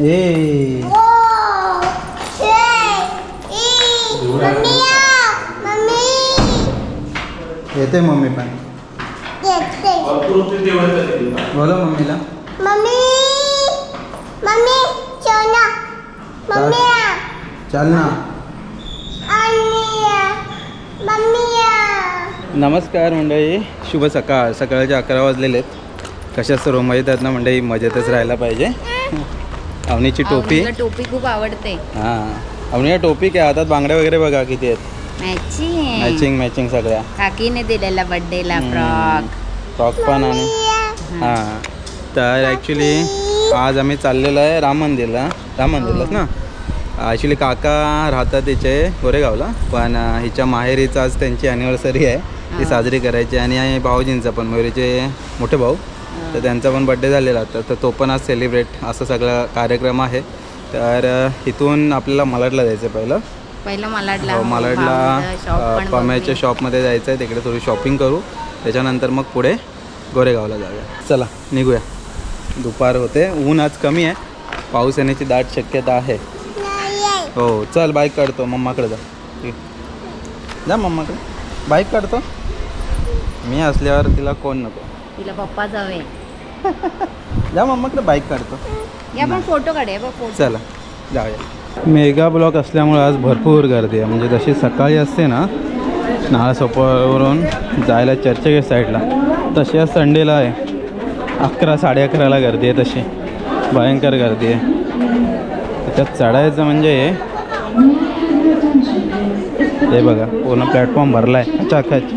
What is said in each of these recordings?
ए येते मम्मी पण बोला मम्मीला चल ना नमस्कार मंडळी. शुभ सकाळ. सकाळचे अकरा वाजलेले आहेत. कशा सर्व मजेत आहेत ना मंडळी? मजेतच राहायला पाहिजे. अवनीची टोपी. टोपी खूप आवडते. हां. अवनीला टोपी काय? हातात बांगड्या वगैरे बघा किती आहेत. मॅचिंग मॅचिंग मॅचिंग सगळ्या. काकीने दिलेला बर्थडेला हम्म. फ्रॉक फ्रॉक पण आणि हां. तर ॲक्च्युली आज आम्ही चाललेलो आहे राम मंदिरला. राम मंदिरलाच ना? ॲक्च्युली काका राहतात तिचे गोरेगावला पण अं, हिच्या माहेरीचं आज त्यांची ॲनिव्हर्सरी आहे. ती हा. साजरी करायची. आणि आणि भाऊजींचा पण मयुरीचे मोठे भाऊ. तर त्यांचा पण बड्डे झालेला. होता तर तो पण आज सेलिब्रेट असं सगळं कार्यक्रम आहे. तर इथून आपल्याला मलाडला जायचं आहे पहिलं. पहिलं मलाडला. हो, मालाडला शॉप पम्याच्या शॉपमध्ये जायचं आहे तिकडे थोडी शॉपिंग करू. त्याच्यानंतर मग पुढे गोरेगावला जाऊया. चला निघूया. दुपार होते. ऊन आज कमी आहे. पाऊस येण्याची दाट शक्यता आहे. हो चल बाईक काढतो. मम्माकडे जा. जा मम्माकडे. बाईक काढतो. मी असल्यावर तिला कोण नको? तिला पप्पा जावे. जा मम्माकडे बाईक काढतो. या पण फोटो बघ फोटो चला जाऊया. मेगा ब्लॉक असल्यामुळे आज भरपूर गर्दी आहे. म्हणजे जशी सकाळी असते ना नाळासोपावरून जायला चर्चगेट साईडला तशी आज संडेला आहे. अकरा साडे अकराला गर्दी आहे तशी. भयंकर गर्दी आहे. त्याच्यात चढायचं म्हणजे हे बघा पूर्ण प्लॅटफॉर्म भरला आहे खचाखच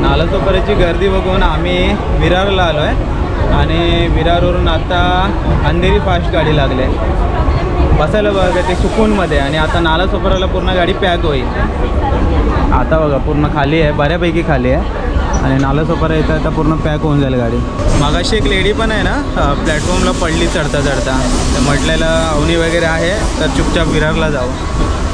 नालासोपाऱ्याची गर्दी बघून आम्ही विरारला आलो आहे. आणि विरारवरून आता अंधेरी फास्ट गाडी लागली आहे. बसायला बघा ते सुकूनमध्ये. आणि आता नालासोपाऱ्याला पूर्ण गाडी पॅक होईल. आता बघा पूर्ण खाली आहे बऱ्यापैकी खाली आहे. आणि नालासोपारा येता आता पूर्ण पॅक होऊन जाईल गाडी. मागाशी एक लेडी पण आहे ना प्लॅटफॉर्मला पडली चढता चढता. तर म्हटलेलं अवनी वगैरे आहे तर चुपचाप विरारला जाऊ.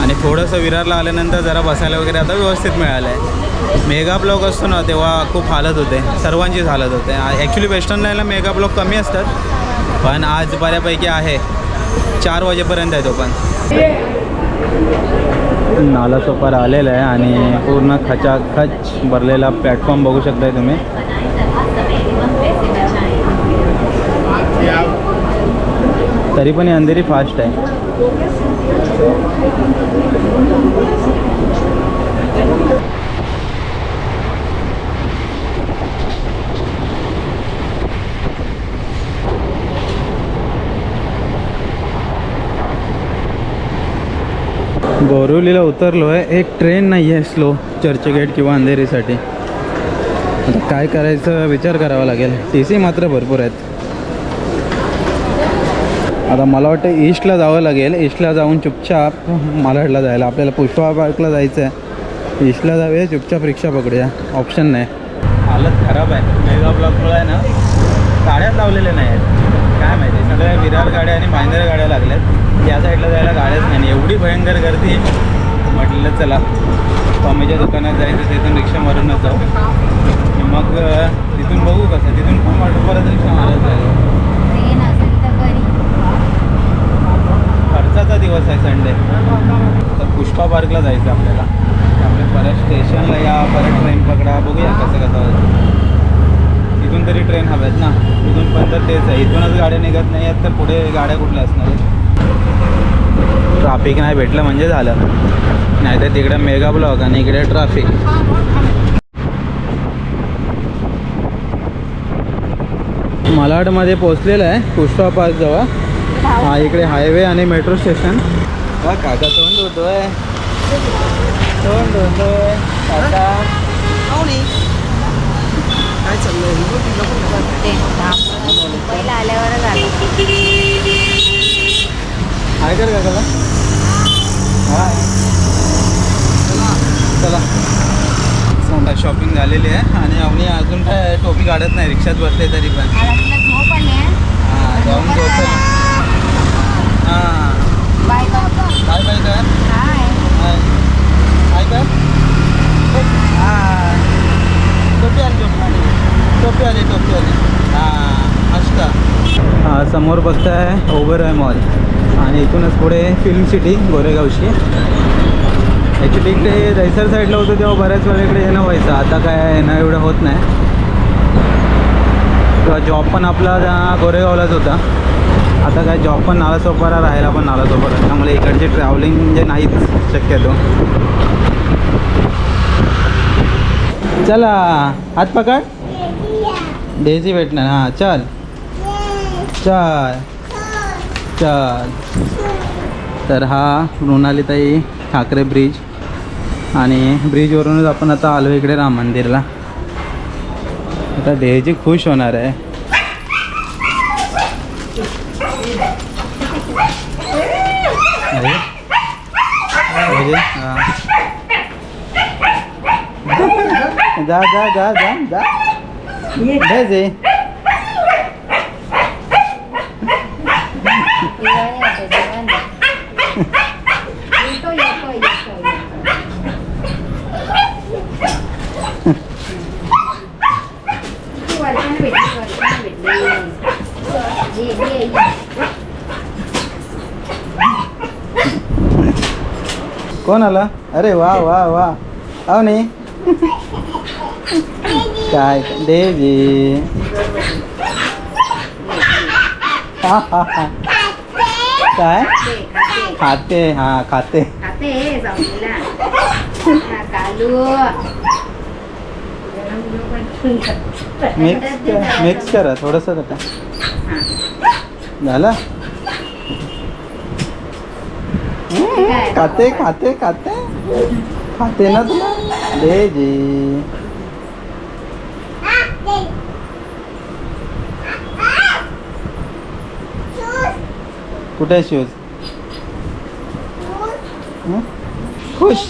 आणि थोडंसं विरारला आल्यानंतर जरा बसायला वगैरे आता व्यवस्थित मिळालं आहे मेगा ब्लॉक असतो ना तेव्हा खूप हालत होते. सर्वांचीच हालत होते. ॲक्च्युली वेस्टर्न लाईनला मेगा ब्लॉक कमी असतात पण आज बऱ्यापैकी आहे. चार वाजेपर्यंत आहे तो पण. नाला सोपार आलेलं आहे आणि पूर्ण खचाखच भरलेला प्लॅटफॉर्म बघू शकताय तुम्ही. तरी पण ही अंधेरी फास्ट आहे. बोरिवलीला उतरलो आहे एक ट्रेन नाही आहे स्लो चर्चगेट किंवा अंधेरीसाठी. आता काय करायचं विचार करावा लागेल. टी सी मात्र भरपूर आहेत. आता मला वाटतं ईस्टला जावं लागेल. ईस्टला जाऊन चुपचाप मालाडला जायला. आपल्याला पुष्पा पार्कला जायचं आहे ईस्टला जाऊया चुपचाप रिक्षा पकडूया. ऑप्शन नाही. हालत खराब आहे. मेगा ब्लॉकमुळे आहे ना गाड्याच लावलेल्या नाही आहेत काय माहिती सगळ्या विरार गाड्या आणि भाईंदर गाड्या लागल्यात. या साईडला जायला गाड्याच नाही आणि एवढी भयंकर गर्दी म्हटलं चला स्वामीच्या दुकानात जायचं तिथून रिक्षा मारूनच जाऊ. आणि मग तिथून बघू कसं तिथून खूप परत रिक्षा मारत जायला खर्चाचा दिवस आहे संडे. तर पुष्पा पार्कला जायचं आपल्याला. आपल्या परत स्टेशनला या परत ट्रेन पकडा बघूया कसं कसं तरी ट्रेन हव्यात ना. इथून पण तर तेच आहे. इथूनच गाड्या निघत नाही आहेत तर पुढे गाड्या कुठल्या असणार आहेत? ट्राफिक नाही भेटलं म्हणजे झालं. नाही तर तिकडे मेगा ब्लॉक आणि इकडे ट्राफिक मलाडमध्ये पोचलेलं आहे. पुष्पा पार्क जवळ. हा इकडे हायवे आणि मेट्रो स्टेशन हा काका तोंड होतोय तोंड होतोय काका. काय चाललंय बघते मुंबईला आल्यावरच आलो. हाय कर काकाला हाय चला शॉपिंग झालेली आहे आणि अवनी अजून काय टोपी काढत नाही रिक्षात बसले तरी पण झोप आली आहे हां जाऊन झोपेल हां बाय बाय बाय बाय कर हाय हाय हाय कर हाय टोपी आण टोपी टोपी आली टोपी आली हां अष्टा हा समोर बघताय ओबेरॉय मॉल. आणि इथूनच पुढे फिल्म सिटी गोरेगावची. ॲक्च्युली इकडे दहिसर साईडला होतं तेव्हा बऱ्याच वेळा इकडे येणं व्हायचं. आता काय येणं एवढं होत नाही. किंवा जॉब पण आपला त्या गोरेगावलाच होता. आता काय जॉब पण नालासोपारा राहायला पण नालासोपारा. त्यामुळे इकडचे ट्रॅव्हलिंग म्हणजे नाहीच शक्यतो. चला हात पकड. डेझी भेटणार. हां चल. चल. चल. तर हा मृणालीताई ठाकरे ब्रिज. आणि ब्रिजवरूनच आपण आता आलो इकडे राम मंदिरला. आता डेझी खुश होणार आहे. जा जा जा जा जा डेझी दिवाळी होते, दिवाळी. येतो, येतो, येतो, येतो. ती वरच्यानं भेटली, वरच्यानं भेटली. ये, ये, ये. कोण आला अरे वा वा वा. अहो नाही काय हा काय? खाते, हा खाते. मिक्स मिक्स करा थोडंसं. झालं? खाते खाते खाते। खाते ना तुला? दे जी। कुठे शूज़? खुश?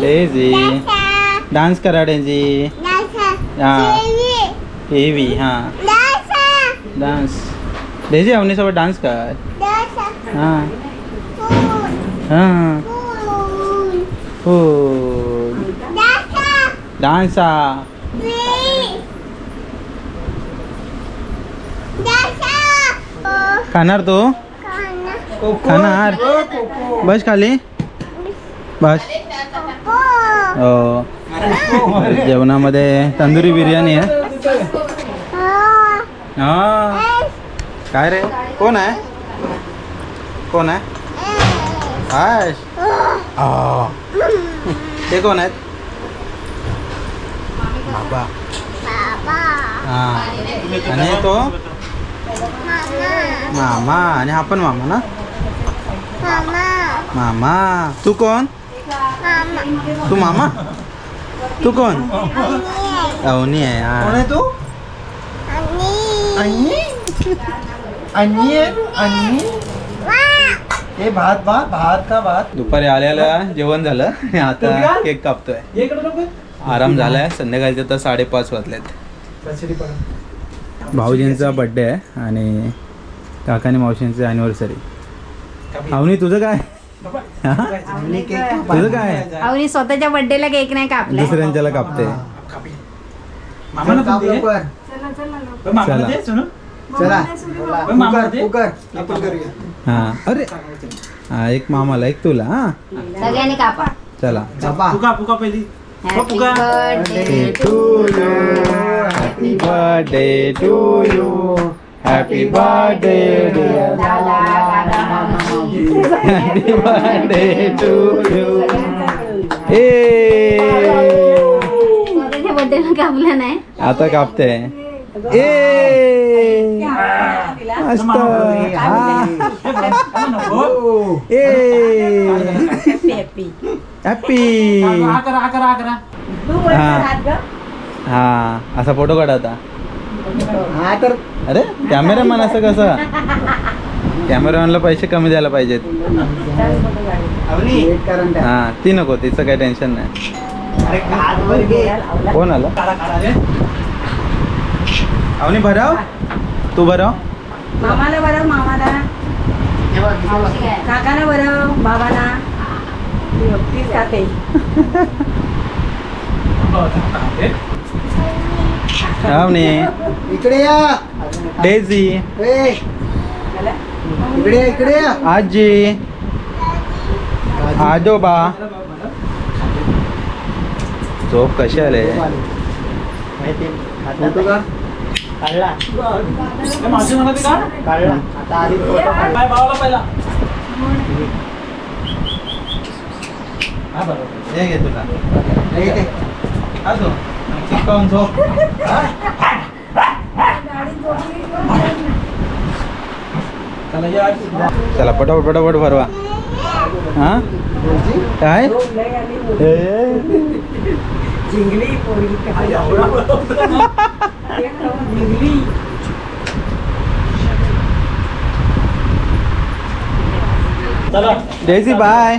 डेझी डान्स करा डेझी हा। हेवी हा। डान्स। डेझी अवनीसोबत डान्स कर हाँ। हां. हो. डान्स. हा खाणार तू? खाणार. बस खाली. बस. हो. जेवणामध्ये तंदुरी बिर्याणी आहे. हा. काय रे? कोण आहे? कोण आहे? हाय आ. ते कोण आहेत बाबा हा आणि तो मामा आणि हा पण मामा ना मामा तू कोण तू मामा तू कोण अवनी आहे कोण हा आहे तू अन्नी अन्नी आहे अन्नी हे भात भात भात का भात दुपारी आल्याला जेवण झालं आता केक कापतोय आराम झालाय संध्याकाळचे तर साडेपाच वाजलेत भाऊजींचा बड्डे आहे आणि काकाने मावशींची अॅनिव्हर्सरी अवनी तुझं काय हा? तुझं काय अवनी स्वतःच्या बर्थडेला केक नाही कापलाय दुसऱ्यांच्याला कापते पण चला. आपण करूया. हा. अरे. हा एक मामाला एक तुला हा. सगळ्यांनी कापा. चला. पहिली. Happy. Birthday to you happy birthday to you happy birthday happy birthday to you ए स्वतःच्या बर्थडेला कापला नाही. आता कापते. ए मस्त हा. ए हॅपी हा हा हा हा हा असा फोटो काढा आता हा तर अरे कॅमेरामॅन असं कसं कॅमेरामॅनला पैसे कमी द्यायला पाहिजेत. हा ती नको तिचं काही टेन्शन नाही कोण आलं अवनी भराव? तू भराव? मामाला बरं मामाला. काकाला बरं बाबाला. तीच हो. हे. अवनी. इकडे या. डेझी. ए, इकडे या, इकडे या. आजी. आजोबा. झोप कशी आले? फोटो काढ. काढला आता आधी फोटो काढ. हे घे तुला. हे इथे. आजो चिकन झोप. चला पटापट पटापट भरवा. हा? काय? Zhengli Zhengli Daisy bye.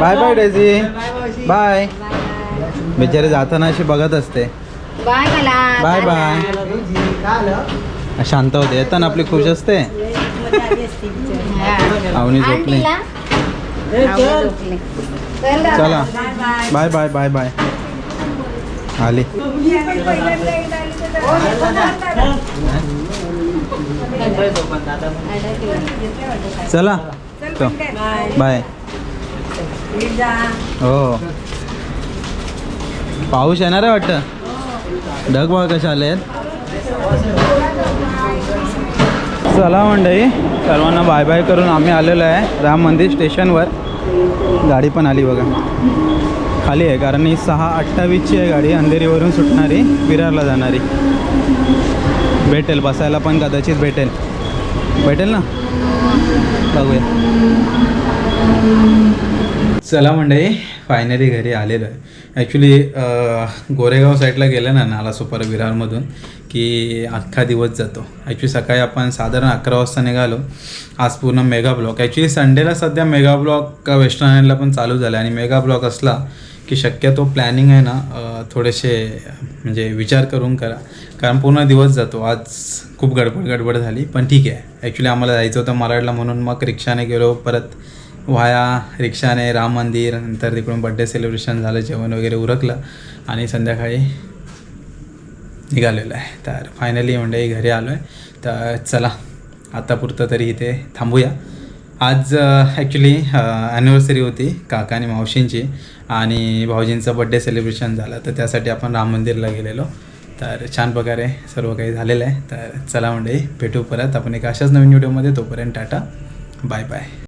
Bye bye Daisy. Bye. बिचारी जाताना अशी बघत असते. Bye bye? शांत होते. येताना आपली खुश असते. आवनी झोपली. चला. Bye bye. बाय बाय आली. चला. तो, बाय. हो. पाऊस येणार आहे वाटतं? ढग बघा कशा आले चला मंडळी सर्वांना बाय बाय करून आम्ही आलेलो आहे राम मंदिर स्टेशनवर. गाडी पण आली बघा. खाली आहे कारण ही सहा अठ्ठावीसची आहे गाडी अंधेरीवरून सुटणारी विरारला जाणारी. भेटेल बसायला पण कदाचित भेटेल. भेटेल ना? बघूया. चला मंडळी फायनली घरी आलेलो आहे. ॲक्च्युली गोरेगाव साईडला गेलं ना नाला सुपर विरारमधून की अख्खा दिवस जातो. ॲक्च्युली सकाळी आपण साधारण अकरा वाजता निघालो. आज पूर्ण मेगा ब्लॉक. ॲक्च्युली संडेला सध्या मेगा ब्लॉक वेस्टर्न आयलंडला पण चालू झालं. आणि मेगा ब्लॉक असला की शक्यतो प्लॅनिंग आहे ना थोडेसे म्हणजे विचार करून करा. कारण पूर्ण दिवस जातो. आज खूप गडबड गडबड झाली पण ठीक आहे. ॲक्च्युली आम्हाला जायचं होतं मराठला म्हणून. मग रिक्षाने गेलो परत वाया रिक्षाने राम मंदिर नंतर तिकडून बड्डे सेलिब्रेशन झालं जेवण वगैरे उरकलं आणि संध्याकाळी निघालेलं आहे. तर फायनली म्हणजे घरी आलो आहे. तर चला आतापुरतं तरी इथे थांबूया. आज ॲक्च्युली ॲनिव्हर्सरी होती काका आणि मावशींची. आणि भाऊजींचं बड्डे सेलिब्रेशन झालं तर त्यासाठी आपण राम मंदिरला गेलेलो. तर छान प्रकारे सर्व काही झालेलं आहे. तर चला म्हणजे भेटू परत. आपण एक अशाच नवीन व्हिडिओमध्ये तोपर्यंत टाटा. Bye bye